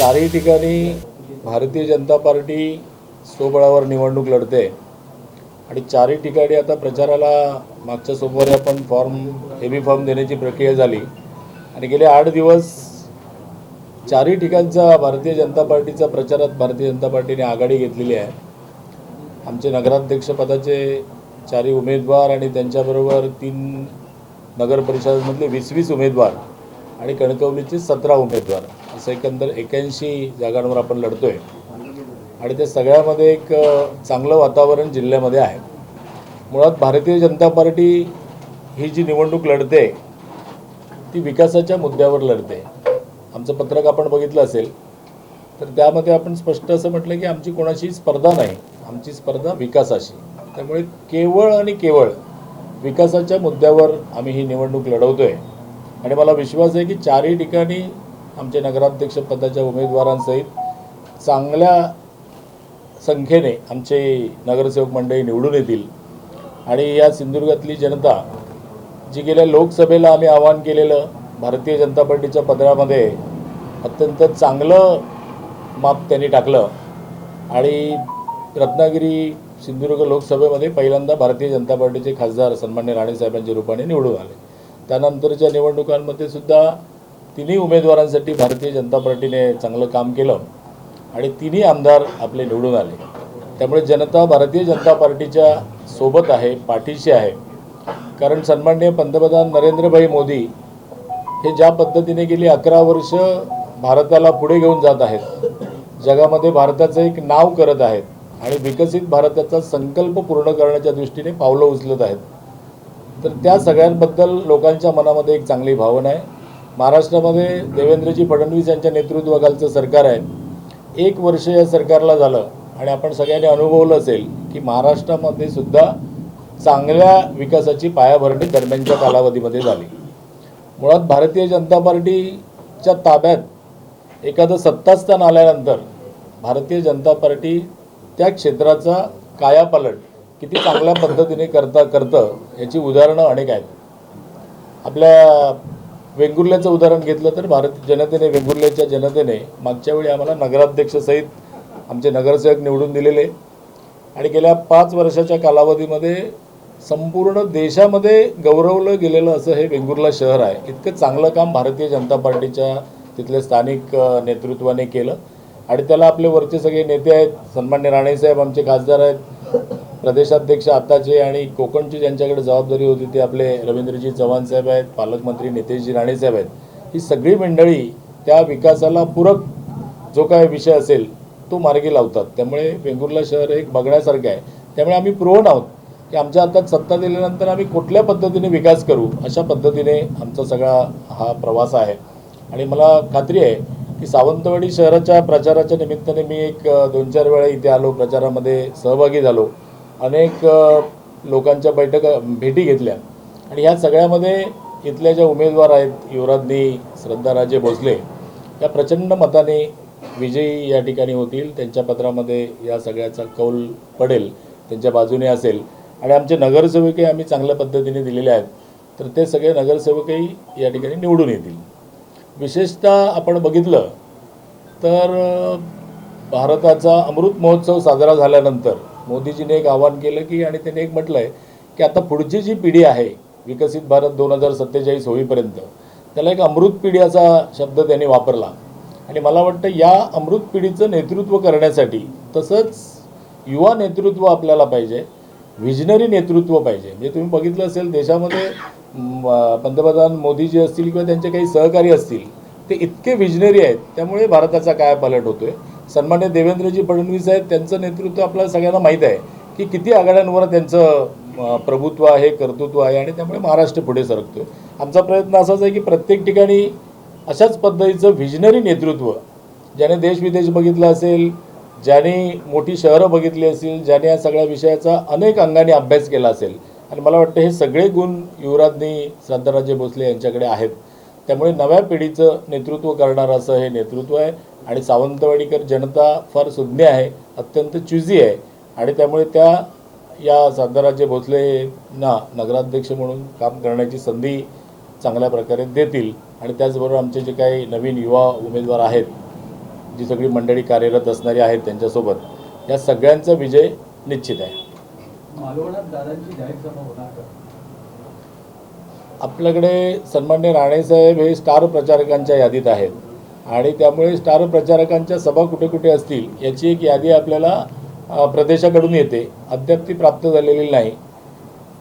चारही ठिकाणी भारतीय जनता पार्टी स्वबळावर निवडणूक लढते. आणि चारही ठिकाणी आता प्रचाराला मागच्या सोमवारी आपण फॉर्म हेवी फॉर्म देण्याची प्रक्रिया झाली. आणि गेले आठ दिवस चारही ठिकाणचा भारतीय जनता पार्टीचा प्रचारात भारतीय जनता पार्टीने आघाडी घेतलेली आहे. आमचे नगराध्यक्षपदाचे चारही उमेदवार आणि त्यांच्याबरोबर तीन नगर परिषदांमधले वीस वीस उमेदवार आणि कणकवलीचे सतरा उमेदवार. असं एकंदर एक्याऐंशी जागांवर आपण लढतो आहे आणि त्या सगळ्यामध्ये एक चांगलं वातावरण जिल्ह्यामध्ये आहे. मुळात भारतीय जनता पार्टी ही जी निवडणूक लढते ती विकासाच्या मुद्द्यावर लढते. आमचं पत्रक आपण बघितलं असेल तर त्यामध्ये आपण स्पष्ट असं म्हटलं की आमची कोणाशी स्पर्धा नाही आमची स्पर्धा विकासाशी. त्यामुळे केवळ आणि केवळ विकासाच्या मुद्द्यावर आम्ही ही निवडणूक लढवतोय. आणि मला विश्वास आहे की चारही ठिकाणी आमचे नगराध्यक्ष पदाच्या उमेदवारांसहित चांगल्या संख्येने आमचे नगरसेवक मंडळी निवडून येतील. आणि या सिंधुदुर्गातली जनता जी गेल्या लोकसभेला आम्ही आवाहन केलेलं भारतीय जनता पार्टीच्या पदरामध्ये अत्यंत चांगलं माप त्यांनी टाकलं. आणि रत्नागिरी सिंधुदुर्ग लोकसभेमध्ये पहिल्यांदा भारतीय जनता पार्टीचे खासदार सन्मान्य राणेसाहेबांच्या रूपाने निवडून आले. त्यानंतरच्या निवडणुकांमध्ये सुद्धा तिन्ही उमेदवारांसाठी भारतीय जनता पार्टीने चांगलं काम केलं आणि तिन्ही आमदार आपले निवडून आले. त्यामुळे जनता भारतीय जनता पार्टीच्या सोबत आहे पाठीशी आहे. कारण सन्माननीय पंतप्रधान नरेंद्रभाई मोदी हे ज्या पद्धतीने गेली अकरा वर्ष भारताला पुढे घेऊन जात आहेत जगामध्ये भारताचं एक नाव करत आहेत आणि विकसित भारताचा संकल्प पूर्ण करण्याच्या दृष्टीने पावलं उचलत आहेत. तर त्या सगळ्यांबद्दल लोकांच्या मनामध्ये एक चांगली भावना आहे. महाराष्ट्रामध्ये देवेंद्रजी फडणवीस यांच्या नेतृत्वाखालचं सरकार आहे. एक वर्ष या सरकारला झालं आणि आपण सगळ्यांनी अनुभवलं असेल की महाराष्ट्रामध्ये सुद्धा चांगल्या विकासाची पायाभरणी दरम्यानच्या कालावधीमध्ये झाली. मुळात भारतीय जनता पार्टीच्या ताब्यात एखादं सत्तास्थान आल्यानंतर भारतीय जनता पार्टी त्या क्षेत्राचा कायापालट किती चांगल्या पद्धतीने करता करतं याची उदाहरणं अनेक आहेत. आपल्या वेंगुर्ल्याचं उदाहरण घेतलं तर भारत जनतेने वेंगुर्ल्याच्या जनतेने मागच्या वेळी आम्हाला नगराध्यक्षसहित आमचे नगरसेवक निवडून दिलेले. आणि गेल्या पाच वर्षाच्या कालावधीमध्ये संपूर्ण देशामध्ये गौरवलं गेलेलं असं हे वेंगुर्ला शहर आहे. इतकं चांगलं काम भारतीय जनता पार्टीच्या तिथल्या स्थानिक नेतृत्वाने केलं. आणि त्याला आपले वरचे सगळे नेते आहेत सन्मान्य राणेसाहेब आमचे खासदार आहेत. प्रदेशाध्यक्ष आताचे आणि कोकणची ज्यांच्याकडे जबाबदारी होती ते आपले रवींद्रजी चव्हाण साहेब आहेत पालकमंत्री नितेशजी राणेसाहेब आहेत. ही सगळी मंडळी त्या विकासाला पूरक जो काय विषय असेल तो मार्गी लावतात. त्यामुळे वेंगुर्ला शहर एक बघण्यासारखं आहे. त्यामुळे आम्ही प्रोन आहोत की आमच्या हातात सत्ता दिल्यानंतर आम्ही कुठल्या पद्धतीने विकास करू अशा पद्धतीने आमचा सगळा हा प्रवास आहे. आणि मला खात्री आहे की सावंतवाडी शहराच्या प्रचाराच्या निमित्ताने मी एक दोन चार वेळा इथे आलो प्रचारामध्ये सहभागी झालो. अनेक लोकांच्या बैठका भेटी घेतल्या. आणि ह्या सगळ्यामध्ये इथल्या ज्या उमेदवार आहेत युवराजनी श्रद्धाराजे भोसले या प्रचंड मताने विजयी या ठिकाणी होतील. त्यांच्या पत्रामध्ये या सगळ्याचा कौल पडेल त्यांच्या बाजूने असेल. आणि आमचे नगरसेवकही आम्ही चांगल्या पद्धतीने दिलेले आहेत. तर ते सगळे नगरसेवकही या ठिकाणी निवडून येतील. विशेषतः आपण बघितलं तर भारताचा अमृत महोत्सव साजरा झाल्यानंतर मोदीजीने एक आवाहन केलं की आणि त्यांनी एक म्हटलं आहे की आता पुढची जी पिढी आहे विकसित भारत दोन हजार सत्तेचाळीस होईपर्यंत त्याला एक अमृत पिढी असा शब्द त्यांनी वापरला. आणि मला वाटतं या अमृत पिढीचं नेतृत्व करण्यासाठी तसंच युवा नेतृत्व आपल्याला पाहिजे व्हिजनरी नेतृत्व पाहिजे. म्हणजे तुम्ही बघितलं असेल देशामध्ये पंतप्रधान मोदीजी असतील किंवा त्यांचे काही सहकारी असतील ते इतके व्हिजनरी आहेत त्यामुळे भारताचा काय पालट होतोय. सन्मान्य देवेंद्रजी फडणवीस आहेत त्यांचं नेतृत्व आपल्याला सगळ्यांना माहीत आहे की किती आघाड्यांवर त्यांचं प्रभुत्व आहे कर्तृत्व आहे आणि त्यामुळे महाराष्ट्र पुढे सरकतो आमचा प्रयत्न असाच आहे की प्रत्येक ठिकाणी अशाच पद्धतीचं व्हिजनरी नेतृत्व ज्याने देश विदेश बघितला असेल ज्याने मोठी शहरं बघितली असतील ज्याने या सगळ्या विषयाचा अनेक अंगाने अभ्यास केला असेल. आणि मला वाटतं हे सगळे गुण युवराज्ञी श्रद्धाराजे भोसले यांच्याकडे आहेत. त्यामुळे नव्या पिढीचं नेतृत्व करणारं असं हे नेतृत्व आहे. आणि सावंतवाडीकर जनता फार सुज्ञ आहे अत्यंत चुजी आहे. आणि त्यामुळे त्या या श्रद्धाराजे भोसलेंना नगराध्यक्ष म्हणून काम करण्याची संधी चांगल्या प्रकारे देतील. आणि त्याचबरोबर आमचे जे काही नवीन युवा उमेदवार आहेत जी सगळी मंडळी कार्यरत असणारी आहेत त्यांच्यासोबत या सगळ्यांचा विजय निश्चित आहे. आपल्याकडे सन्मान्य राणेसाहेब हे स्टार प्रचारकांच्या यादीत आहेत. आणि त्यामुळे स्टार प्रचारकांच्या सभा कुठे कुठे असतील याची एक यादी आपल्याला प्रदेशाकडून येते. अद्याप ती प्राप्त झालेली नाही.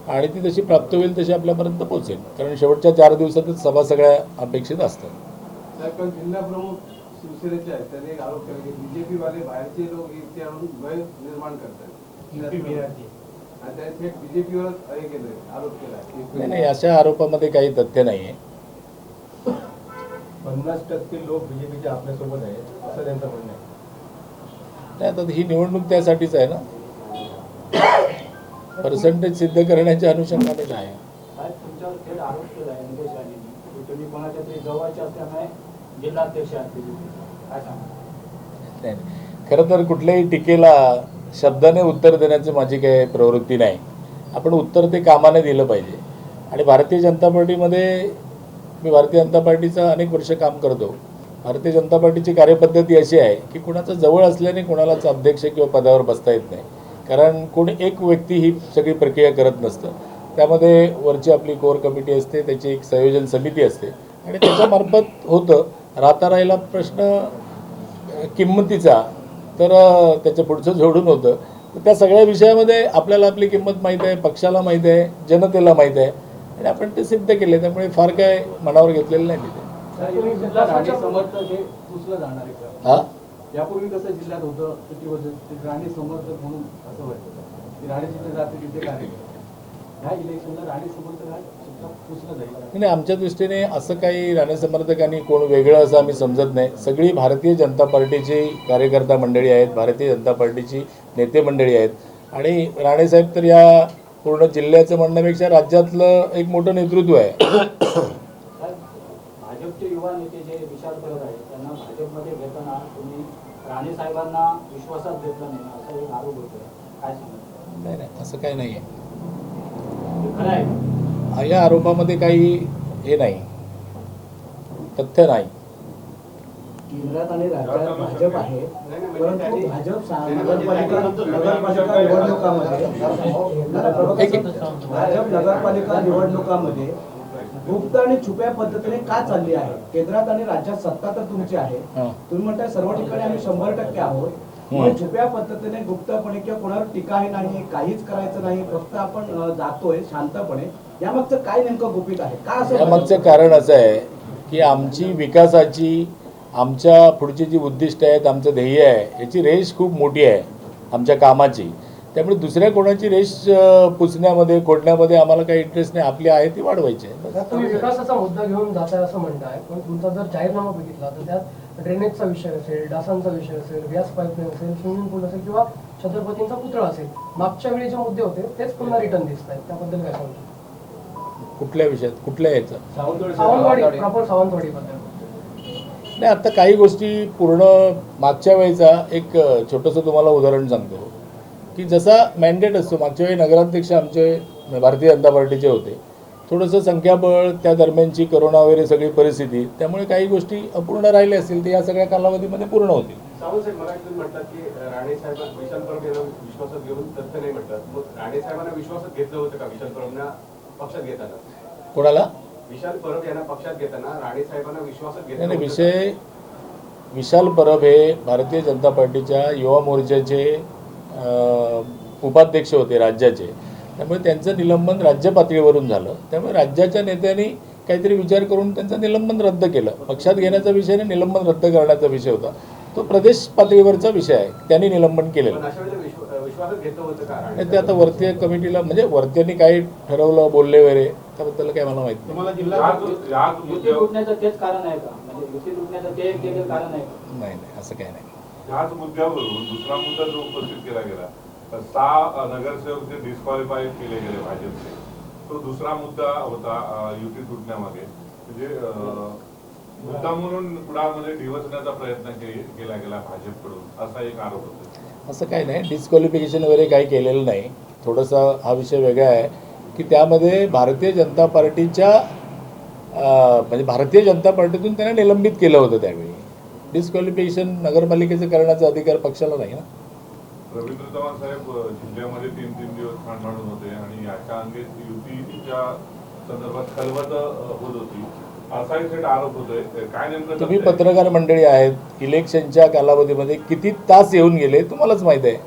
आणि ती जशी प्राप्त होईल तशी आपल्यापर्यंत पोहोचेल. कारण शेवटच्या चार दिवसातच सभा सगळ्या अपेक्षित असतात. साहेब पण जिल्हा प्रमुख शिवसेनेचे आहेत. त्यांनी एक आरोप केला की बीजेपी वाले बाहेरचे लोक इथे आणून भय निर्माण करतात. आणि त्यांनी थेट बीजेपीवरच हे केलंय आरोप नाही केला. नाही अशा आरोपामध्ये काही तथ्य नाही आहे पन्नास टक्के लोक बीजेपीचे आपल्यासोबत आहेत असं त्यांचं म्हणणं आहे. नाही आता ही निवडणूक त्यासाठीच आहे ना? पर्सेंटेज सिद्ध करण्याच्या अनुषंगानेच आहे साहेब तुमच्यावर थेट आरोप केला आहे निलेश राणेंनी. की तुम्ही कोणाच्या तरी जवळचे असल्यामुळे जिल्हाध्यक्ष आहात बीजेपीचे काय सांगा? नाही नाही. खरं तर कुठल्याही टीकेला शब्दाने उत्तर देण्याची माझी काही प्रवृत्ती नाही. आपण उत्तर ते कामाने दिलं पाहिजे. आणि भारतीय जनता पार्टीमध्ये मी भारतीय जनता पार्टीचं अनेक वर्ष काम करतो. भारतीय जनता पार्टीची कार्यपद्धती अशी आहे की कुणाचं जवळ असल्याने कोणालाच अध्यक्ष किंवा पदावर बसता येत नाही. कारण कोणी एक व्यक्ती ही सगळी प्रक्रिया करत नसतं. त्यामध्ये वरची आपली कोर कमिटी असते त्याची एक संयोजन समिती असते. आणि त्याच्यामार्फत होतं. राहता राहिला प्रश्न किंमतीचा तर त्याच्या पुढचं जोडून होतं. तर त्या सगळ्या विषयामध्ये आपल्याला आपली किंमत माहीत आहे पक्षाला माहीत आहे जनतेला माहीत आहे. आणि आपण ते सिद्ध केले त्यामुळे फार काय मनावर घेतलेलं नाही तिथे यापूर्वी सुद्धा राणे समर्थक हे पुसलं जाणार आहे का? हा? यापूर्वी कसं जिल्ह्यात होतं किती वर्ष ते राणे समर्थक म्हणून असं व्हायचं. की राणे जिथे जाते तिथे कार्य ह्या इलेक्शनला राणे समर्थक हा सुद्धा पुसलं जाईल. नाही नाही, आमच्या दृष्टीने असं काही राणे समर्थकांनी कोण वेगळं असं आम्ही समजत नाही. सगळी भारतीय जनता पार्टीची कार्यकर्ता मंडळी आहेत भारतीय जनता पार्टीची नेते मंडळी आहेत. आणि राणेसाहेब तर या पूर्ण जिल्ह्याचं म्हणण्यापेक्षा राज्यातलं एक मोठं नेतृत्व आहे. भाजपचे युवा नेते जे विशाल परब आहेत त्यांना भाजपमध्ये घेताना तुम्ही राणे साहेबांना विश्वासात घेतलं नाही असा एक आरोप होतो काय सांगा नाही नाही असं काही नाही आहे? या आरोपामध्ये काही हे नाही. तथ्य नाही. केंद्रात आणि राज्यात भाजप आहे. परंतु भाजप सा- नगरपालिका नगरपालिका निवडणुकामध्ये भाजप नगरपालिका निवडणुकामध्ये गुप्त आणि छुप्या पद्धतीने का चालली आहे? केंद्रात आणि राज्यात सत्ता तर तुमची आहे. हां. तुम्ही म्हणताय सर्व ठिकाणी आम्ही शंभर टक्के आहोत. पण छुप्या पद्धतीने गुप्तपणे किंवा कोणावर टीकाही नाही काहीच करायचं नाही फक्त आपण जातोय शांतपणे. यामागचं काय नेमकं गुपित आहे? का असं यामागचं कारण असं आहे की आमची विकासाची आमच्या पुढची जी उद्दिष्ट आहेत आमचं ध्येय आहे याची रेष खूप मोठी आहे आमच्या कामाची. त्यामुळे दुसऱ्या कोणाची रेष पुसण्यामध्ये खोडण्यामध्ये आम्हाला काही इंटरेस्ट नाही. आपली आहे ती वाढवायची आहे. विकासाचा मुद्दा घेऊन जाताय असं म्हणताय पण तुमचा जर जाहीरनामा बघितला तर त्यात ड्रेनेजचा विषय असेल डासांचा विषय असेल गॅस पाईपलाईन असेल स्विमिंग पूल असेल किंवा छत्रपतींचा पुतळा असेल मागच्या वेळी जे मुद्दे होते तेच पुन्हा रिटर्न दिसत आहेत त्याबद्दल काय सांगतो? कुठल्या विषयात? कुठल्या याचं? सावंतवाडी सावंतवाडी प्रॉपर सावंतवाडी बद्दल नाही आता काही गोष्टी पूर्ण मागच्या वेळेचा एक छोटंसं तुम्हाला उदाहरण सांगतो. की जसा मॅन्डेट असतो मागच्या वेळी नगराध्यक्ष आमचे भारतीय जनता पार्टीचे होते. थोडंसं संख्याबळ त्या दरम्यानची करोना वगैरे सगळी परिस्थिती त्यामुळे काही गोष्टी अपूर्ण राहिल्या असतील ते या सगळ्या कालावधीमध्ये पूर्ण होतील. कोणाला? विशाल परब यांना पक्षात घेताना राणे साहेबांना विश्वासात? विषय विशाल परब हे भारतीय जनता पार्टीच्या युवा मोर्चाचे उपाध्यक्ष होते राज्याचे. त्यामुळे त्यांचं निलंबन राज्य पातळीवरून झालं. त्यामुळे राज्याच्या नेत्यांनी काहीतरी विचार करून त्यांचं निलंबन रद्द केलं. पक्षात घेण्याचा विषय नाही निलंबन रद्द करण्याचा विषय होता. तो प्रदेश पातळीवरचा विषय आहे. त्यांनी निलंबन केलेलं. ते आता वरतीय कमिटीला म्हणजे वरत्यांनी काही ठरवलं बोलले वगैरे त्याबद्दल काही मला माहीत नाही. म्हणजे नाही नाही असं काही नाही. ह्याच मुद्द्यावरून दुसरा मुद्दा जो उपस्थित केला गेला तर सहा नगरसेवक जे डिस्क्वालिफाय केले गेले भाजपचे. तो दुसरा मुद्दा होता युती तुटण्यामागे. म्हणजे मुद्दा म्हणून कुडामध्ये डिवचण्याचा प्रयत्न केला गेला भाजपकडून असा एक आरोप होता. असं काही नाही. डिस्क्वालिफिकेशन वगैरे काही केलेलं नाही. थोडासा हा विषय वेगळा आहे की त्यामध्ये भारतीय जनता पार्टीच्या म्हणजे भारतीय जनता पार्टीतून त्यांना निलंबित केलं होतं त्यावेळी. डिस्क्वालिफिकेशन नगरपालिकेचं करण्याचा अधिकार पक्षाला नाही ना. रवींद्र चव्हाण साहेब जिल्ह्यामध्ये तीन तीन दिवस खाण होते आणि याच्या अंगे युतीच्या संदर्भात खलबत होत होती. असाही थेट आरोप होतोय. काय नेमकं तुम्ही? पत्रकार मंडळी आहेत इलेक्शनच्या कालावधीमध्ये किती तास येऊन गेले तुम्हालाच माहीत आहे.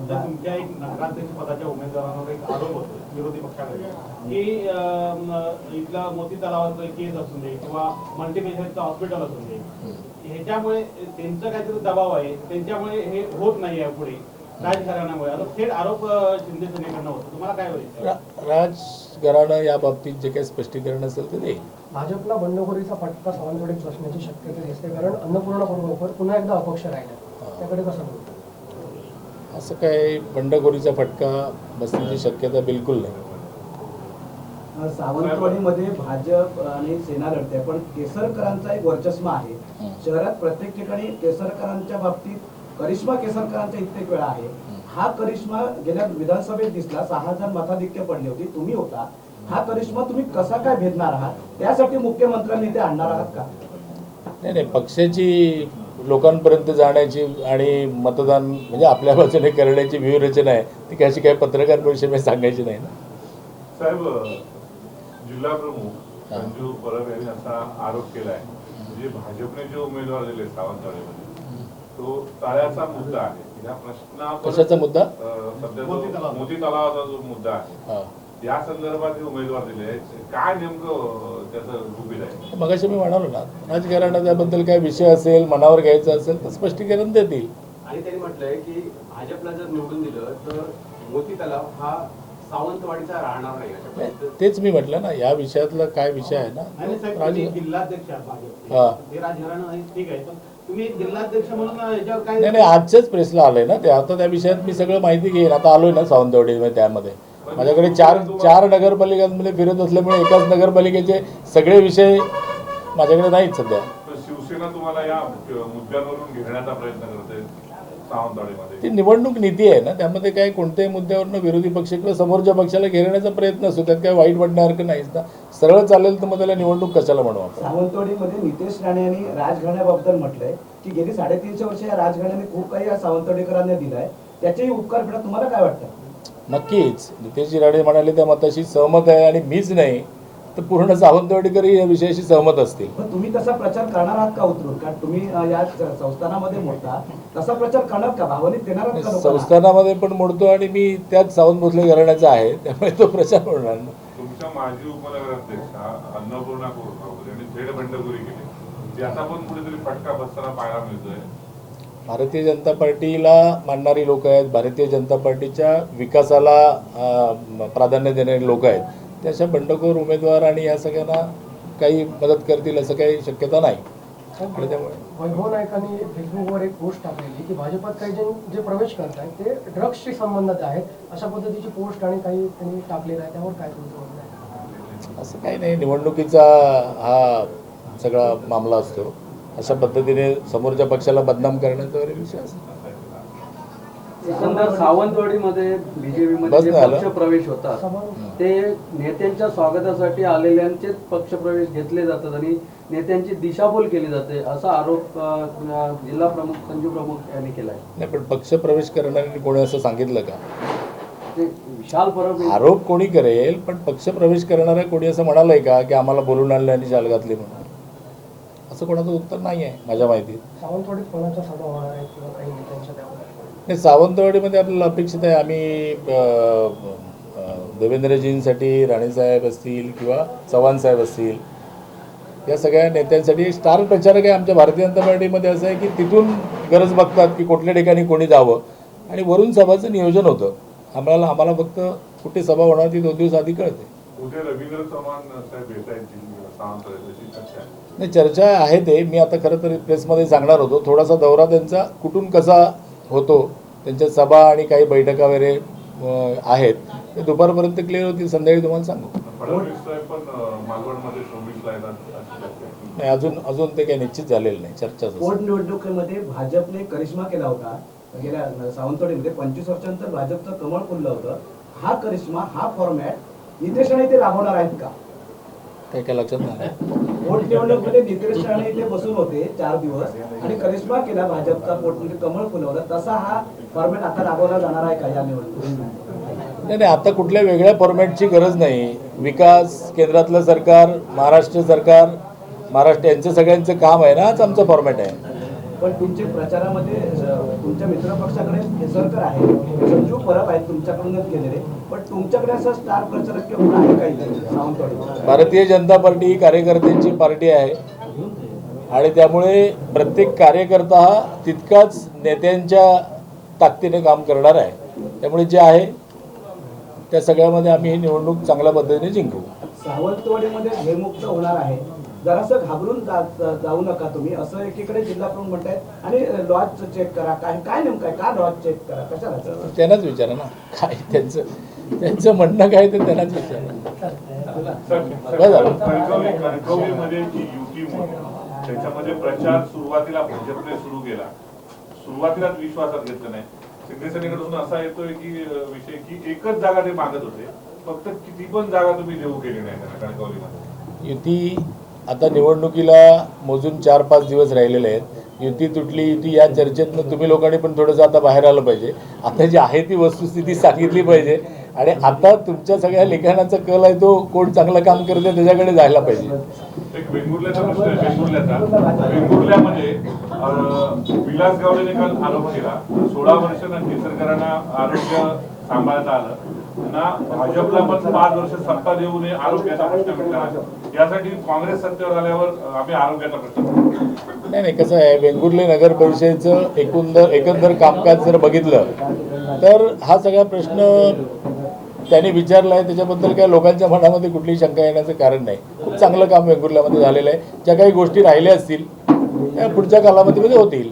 तुमच्या एक नगराध्यक्ष पदाच्या उमेदवारांवर एक आरोप होतो विरोधी पक्षाकडे. की अं, इथला मोती तलावाचं केस असून दे किंवा मल्टीपेशलचं हॉस्पिटल असून दे. ह्याच्यामुळे त्यांचं काहीतरी दबाव आहे त्यांच्यामुळे हे होत नाही आहे पुढे आता थेट आरोप अं, शिंदे सेनेकडनं होतो. तुम्हाला काय होईल रा- राजघराणं या बाबतीत जे काही स्पष्टीकरण असेल ते देईल. भाजपला बंडखोरीचा फटका सावंतवाडीत बसण्याची शक्यता दिसते कारण अन्नपूर्णा प्रमुखवर पुन्हा एकदा अपक्ष राहिला त्याकडे कसं बघतो असं काय बंडखोरीचा फटका बसण्याची शक्यता बिलकुल नाही. सावंतवाडीमध्ये भाजप आणि सेना लढते पण केसरकरांचा एक वर्चस्व आहे. शहरात प्रत्येक ठिकाणी केसरकरांच्या बाबतीत करिश्मा केसरकरांचा इत्येक वेळा आहे. हा करिश्मा गेल्या विधानसभेत दिसला सहा हजार मताधिक्य पडली होती तुम्ही होता. हा करिश्मा तुम्ही कसा काय भेदणार आहात? त्यासाठी मुख्यमंत्र्यांनी ते आणणार आहात का? नाही नाही पक्षाची लोकांपर्यंत जाण्याची आणि मतदान म्हणजे आपल्या बाजूने करण्याची व्यूहरचना आहे. ती कशी काय पत्रकार परिषदेमध्ये सांगायची नाही ना. साहेब जिल्हा प्रमुख संजू परब यांनी असा आरोप केलाय. म्हणजे भाजपने जे उमेदवार दिले सावंतवाडीमध्ये तो टाळ्याचा मुद्दा आहे. या प्रश्ना कशाचा मुद्दा? सध्या मोती जो तलाव. मोती तलावाचा जो मुद्दा आहे. हां. या संदर्भात हे उमेदवार दिले काय नेमकं त्याचं गुपित आहे? मगाशी मी म्हणालो ना राजकारणात त्याबद्दल काय विषय असेल मनावर घ्यायचा असेल तर स्पष्टीकरण देतील. आणि त्यांनी म्हटलंय की भाजपला जर निवडून दिलं तर मोती तलाव हा सावंतवाडीचा राहणार नाही तेच मी म्हटलं ना या विषयातला काय विषय आहे ना. हा. राजघराणं आहे, ठीक आहे नाही नाही आजच्याच प्रेसला आलंय ना ते. आता त्या विषयात मी सगळं माहिती घेईन. आता आलोय ना सावंतवाडी त्यामध्ये. माझ्याकडे चार चार नगरपालिकांमध्ये फिरत असल्यामुळे एकाच नगरपालिकेचे सगळे विषय माझ्याकडे नाहीत सध्या. शिवसेना तुम्हाला या मुद्द्यांवरून घेण्याचा प्रयत्न करते. ती निवडणूक नीती आहे ना त्यामध्ये काय कोणत्याही मुद्द्यावरनं विरोधी पक्ष किंवा समोरच्या पक्षाला घेरण्याचा प्रयत्न असतो त्यात काय वाईट वाटण्यासारखं नाहीच ना. सरळ चालेल तर मग त्याला निवडणूक कशाला म्हणू आपण? सावंतवाडीमध्ये नितेश राणे यांनी राजघराण्याबद्दल म्हटलंय की गेली साडेतीनशे वर्ष या राजघराण्याने खूप काही या सावंतवाडीकरांना दिलाय. त्याचेही उपकार फेडा तुम्हाला काय वाटतं? नक्कीच. नितेशजी राणे म्हणाले त्या मताशी सहमत आहे आणि मीच नाही. तर पूर्ण सावंतवाडीकरही या विषयाशी सहमत असतील. पण तुम्ही तसा प्रचार करणार आहात का उतरून? कारण तुम्ही या संस्थानामध्ये मोडता. तसा प्रचार करणार का? भावनिक देणार? संस्थानामध्ये पण मोडतो आणि मी त्याच सावंत भोसले घराण्याचा आहे. त्यामुळे तो प्रचार होणार ना तुमच्या माजी उपनगराध्यक्षा अन्नपूर्णा यांनी थेट बंडखोरी केली. ज्याचा पण कुठेतरी फटका बसताना पाहायला मिळतोय. भारतीय जनता पार्टीला मानणारी लोक आहेत. भारतीय जनता पार्टीच्या विकासाला प्राधान्य देणारी लोक आहेत. त्याच्या बंडखोर उमेदवार आणि या सगळ्यांना काही मदत करतील असं काही शक्यता नाही. वैभव नायकांनी फेसबुकवर एक पोस्ट टाकलेली की भाजपात काही जे जे प्रवेश करत आहेत ते ड्रग्सशी संबंधित आहेत. अशा पद्धतीची पोस्ट आणि काही त्यांनी टाकलेलं आहे. त्यावर काय तुमचं असं काही नाही. निवडणुकीचा हा सगळा मामला असतो. अशा पद्धतीने समोरच्या पक्षाला बदनाम करण्याचा वगैरे विषय असतो एकंदर सावंतवाडीमध्ये बीजेपीमध्ये जे झालं. पक्ष प्रवेश होतात सभा ते नेत्यांच्या स्वागतासाठी आलेल्यांचेच पक्ष प्रवेश घेतले जातात आणि नेत्यांची दिशाभूल केली जाते असा आरोप जिल्हा प्रमुख संजू प्रमुख यांनी केला आहे नाही पण पक्ष प्रवेश करणाऱ्यांनी कोणी असं सांगितलं का? ते विशाल परब आरोप कोणी करेल पण पक्ष प्रवेश करणारा कोणी असं म्हणालंय का की आम्हाला बोलून आणलं आणि शाल घातली म्हणून? असं कोणाचं उत्तर नाही आहे माझ्या माहितीत. सावंतवाडीत कोणाच्या सभा होणार आहेत किंवा काही नेत्यांच्या नाही सावंतवाडीमध्ये आपल्याला अपेक्षित आहे आम्ही देवेंद्रजींसाठी राणेसाहेब असतील किंवा चव्हाण साहेब असतील या सगळ्या नेत्यांसाठी स्टार प्रचारक आहे आमच्या भारतीय जनता पार्टीमध्ये. असं आहे की तिथून गरज बघतात की कुठल्या ठिकाणी कोणी जावं. आणि वरून सभाचं नियोजन होतं. आम्हाला आम्हाला फक्त कुठे सभा होणार ती दोन दिवस आधी कळते. नाही चर्चा आहे ते. मी आता खरं तर प्रेसमध्ये सांगणार होतो. थोडासा दौरा त्यांचा कुठून कसा होतो. त्यांच्या सभा आणि काही बैठका वगैरे आहेत. ते दुपारपर्यंत क्लिअर होतील. संध्याकाळी तुम्हाला सांगू. नाही अजून अजून ते काही निश्चित झालेलं नाही. चर्चा पोटनिवडणुकीमध्ये भाजपने करिश्मा केला होता. गेल्या सावंतवाडीमध्ये पंचवीस वर्षांचं भाजपचं कमळ फुललं होतं. हा करिश्मा हा फॉर्मॅट नितेश राणे ते राबवणार आहेत का? काय काय लक्षात नाही. पोटनिवडणुकीमध्ये नितेश राणे इथे बसून होते चार दिवस. आणि करिश्मा केला भाजपचा पोट. म्हणजे कमळ फुलवलं. तसा हा फॉर्मॅट आता राबवला जाणार आहे का या निवडणुकीत नाही नाही आता कुठल्या वेगळ्या फॉर्मॅटची गरज नाही. विकास केंद्रातलं सरकार महाराष्ट्र सरकार महाराष्ट्र यांचं सगळ्यांचं काम आहे ना हाच आमचा फॉर्मॅट आहे. पण तुमचे प्रचारामध्ये तुमच्या मित्रपक्षाकडे केसरकर आहे. संजू परब आहेत तुमच्याकडूनच गेलेले पण तुमच्याकडे असं स्टार प्रचारक किंवा आहे काही सावंतवाडी. भारतीय जनता पार्टी ही कार्यकर्त्यांची पार्टी आहे. आणि त्यामुळे प्रत्येक कार्यकर्ता हा तितकाच नेत्यांच्या ताकदीने काम करणार आहे. त्यामुळे जे आहे त्या सगळ्यामध्ये आम्ही ही निवडणूक चांगल्या पद्धतीने जिंकू. सावंतवाडीमध्ये भेमुक्त होणार आहे. जरासं घाबरून जाऊ नका तुम्ही. असं एकीकडे जिल्हा प्रमुख म्हणतायत आणि लॉज चेक करा. काय काय नेमकं आहे? का लॉज चेक करा? कशाला त्यांनाच विचारा ना. काय त्यांचं त्यांचं म्हणणं काय ते त्यांनाच विचारा. त्याच्यामध्ये प्रचार सुरुवातीला भाजपने सुरू केला. सुरुवातीलाच विश्वासात घेतलं नाही. शिंदे सेनेकडून असा येतोय की विषय की एकच जागा ते मागत होते. फक्त किती पण जागा तुम्ही देऊ केली नाही त्यांना कणकवलीमध्ये. युती आता निवडणुकीला मोजून चार पाच दिवस राहिलेले आहेत. युती तुटली युती या चर्चेतनं तुम्ही लोकांनी पण थोडंसं आता बाहेर आलं पाहिजे. आता जी आहे ती वस्तुस्थिती सांगितली पाहिजे. आणि आता तुमच्या सगळ्या लेखनाचा कल आहे तो कोण चांगलं काम करते त्याच्याकडे जायला पाहिजे. एक वेंगुर्ल्याचा प्रश्न वेंगुर्ल्याचा. वेंगुर्ल्यामध्ये म्हणजे, विलास गावडेने काल आरोप केला सोळा वर्षांना केसरकरांना आरोग्य सांभाळता आलं. ना भाजपला पण पाच वर्ष सत्ता देऊ नये आरोग्याचा प्रश्न मिटला यासाठी काँग्रेस सत्तेवर आल्यावर आम्ही आरोग्याचा प्रश्न नाही नाही कसं आहे वेंगुर्ले नगर परिषदेचं एकंदर एकंदर कामकाज जर बघितलं तर हा सगळा प्रश्न त्यांनी विचारला आहे. त्याच्याबद्दल काय लोकांच्या मनामध्ये कुठलीही शंका येण्याचं कारण नाही. खूप चांगलं काम वेंगुर्ल्यामध्ये झालेलं आहे. ज्या काही गोष्टी राहिल्या असतील त्या पुढच्या कालावधीमध्ये होतील.